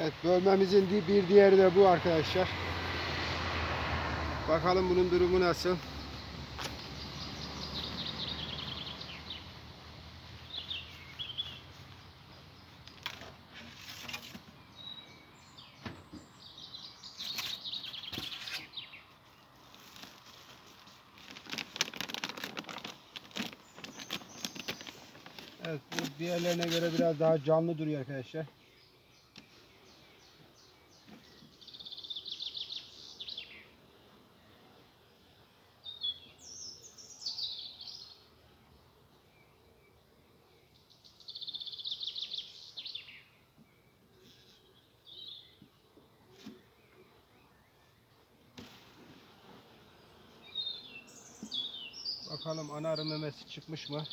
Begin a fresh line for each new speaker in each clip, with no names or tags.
Evet bölmemizin bir diğeri de bu arkadaşlar. Bakalım bunun durumu nasıl. Evet bu diğerlerine göre biraz daha canlı duruyor arkadaşlar. Bakalım ana arı memesi çıkmış mı?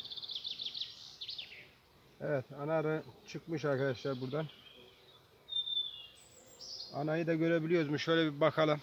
Evet ana arı çıkmış arkadaşlar buradan. Anayı da görebiliyoruz mu? Şöyle bir bakalım.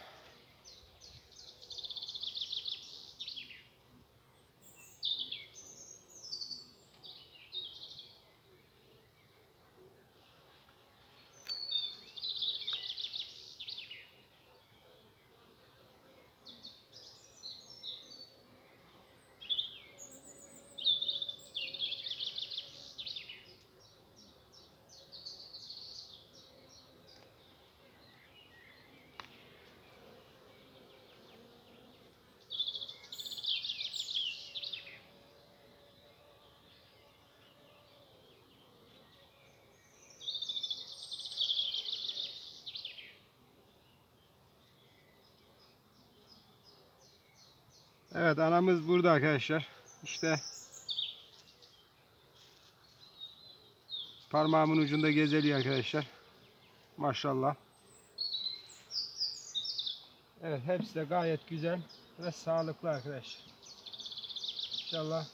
Evet anamız burada arkadaşlar. İşte parmağımın ucunda gezeliyor arkadaşlar. Maşallah. Evet hepsi de gayet güzel ve sağlıklı arkadaşlar. İnşallah.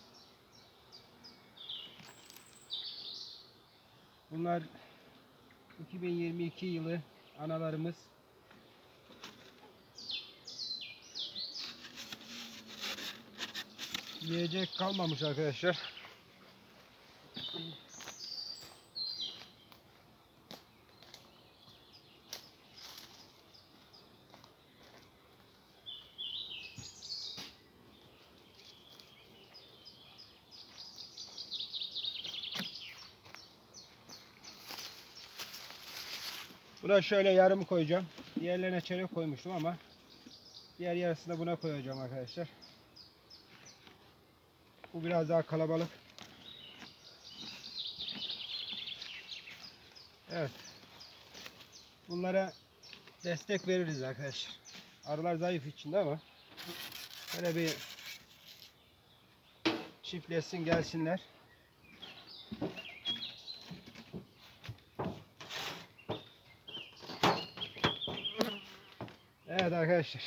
Bunlar 2022 yılı analarımız. Yiyecek kalmamış arkadaşlar. Buna şöyle yarım koyacağım. Diğerlerine çeyrek koymuştum ama diğer yarısını buna koyacağım arkadaşlar. Bu biraz daha kalabalık. Evet. Bunlara destek veririz arkadaşlar. Arılar zayıf içinde ama böyle bir çiftleşsin gelsinler. Evet arkadaşlar.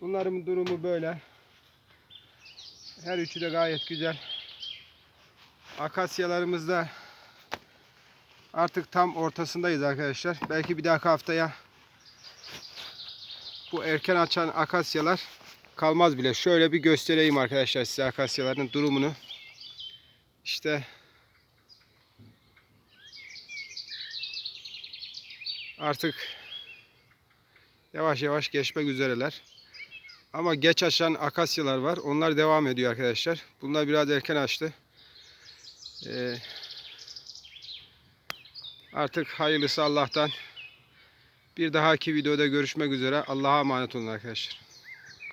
Bunların durumu böyle. Her üçü de gayet güzel. Akasyalarımız da artık tam ortasındayız arkadaşlar. Belki bir dahaki haftaya bu erken açan akasyalar kalmaz bile. Şöyle bir göstereyim arkadaşlar size akasyaların durumunu. İşte artık yavaş yavaş geçmek üzereler. Ama geç açan akasyalar var. Onlar devam ediyor arkadaşlar. Bunlar biraz erken açtı. Ee, artık hayırlısı Allah'tan. Bir dahaki videoda görüşmek üzere. Allah'a emanet olun arkadaşlar.